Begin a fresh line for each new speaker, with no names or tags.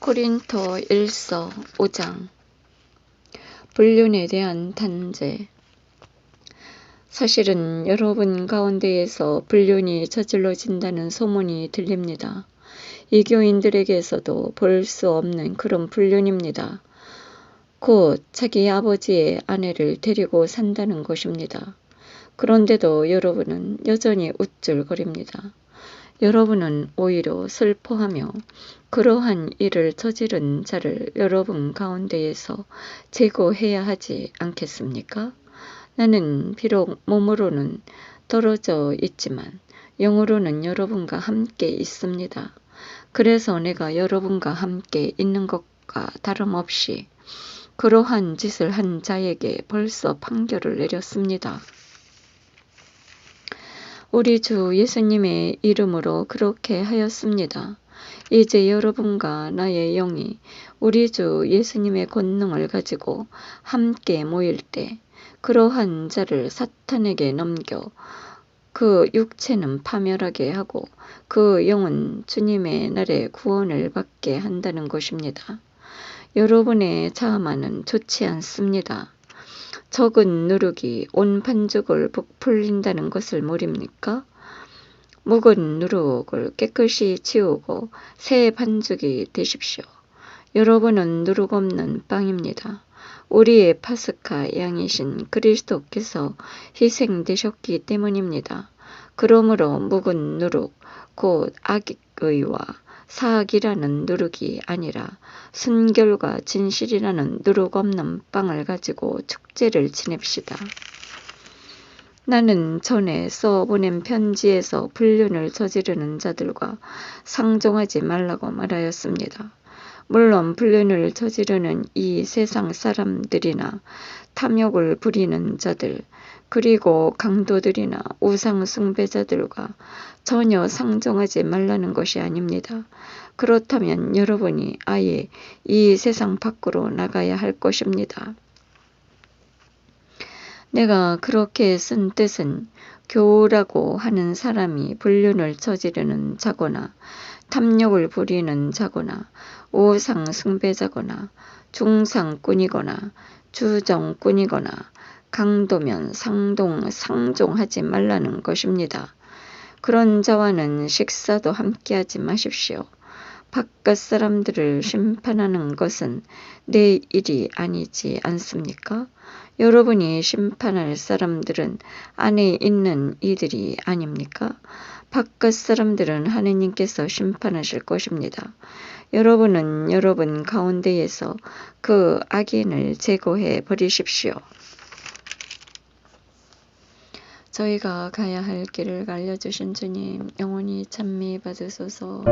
코린토 1서 5장 불륜에 대한 단죄 사실은 여러분 가운데에서 불륜이 저질러진다는 소문이 들립니다. 이 교인들에게서도 볼 수 없는 그런 불륜입니다. 곧 자기 아버지의 아내를 데리고 산다는 것입니다. 그런데도 여러분은 여전히 우쭐거립니다. 여러분은 오히려 슬퍼하며 그러한 일을 저지른 자를 여러분 가운데에서 제거해야 하지 않겠습니까? 나는 비록 몸으로는 떨어져 있지만 영으로는 여러분과 함께 있습니다. 그래서 내가 여러분과 함께 있는 것과 다름없이 그러한 짓을 한 자에게 벌써 판결을 내렸습니다. 우리 주 예수님의 이름으로 그렇게 하였습니다. 이제 여러분과 나의 영이 우리 주 예수님의 권능을 가지고 함께 모일 때 그러한 자를 사탄에게 넘겨 그 육체는 파멸하게 하고 그 영은 주님의 날에 구원을 받게 한다는 것입니다. 여러분의 자아만은 좋지 않습니다. 적은 누룩이 온 반죽을 부풀린다는 것을 모릅니까? 묵은 누룩을 깨끗이 치우고 새 반죽이 되십시오. 여러분은 누룩 없는 빵입니다. 우리의 파스카 양이신 그리스도께서 희생되셨기 때문입니다. 그러므로 묵은 누룩, 곧 악의와 사악이라는 누룩이 아니라 순결과 진실이라는 누룩 없는 빵을 가지고 축제를 지냅시다. 나는 전에 써보낸 편지에서 불륜을 저지르는 자들과 상종하지 말라고 말하였습니다. 물론 불륜을 저지르는 이 세상 사람들이나 탐욕을 부리는 자들, 그리고 강도들이나 우상 숭배자들과 전혀 상종하지 말라는 것이 아닙니다. 그렇다면 여러분이 아예 이 세상 밖으로 나가야 할 것입니다. 내가 그렇게 쓴 뜻은 교우라고 하는 사람이 불륜을 저지르는 자거나 탐욕을 부리는 자거나 우상 숭배자거나 중상꾼이거나 주정꾼이거나 강도면 상동, 상종하지 말라는 것입니다. 그런 자와는 식사도 함께하지 마십시오. 바깥 사람들을 심판하는 것은 내 일이 아니지 않습니까? 여러분이 심판할 사람들은 안에 있는 이들이 아닙니까? 바깥 사람들은 하느님께서 심판하실 것입니다. 여러분은 여러분 가운데에서 그 악인을 제거해 버리십시오. 저희가 가야 할 길을 알려주신 주님, 영원히 찬미 받으소서.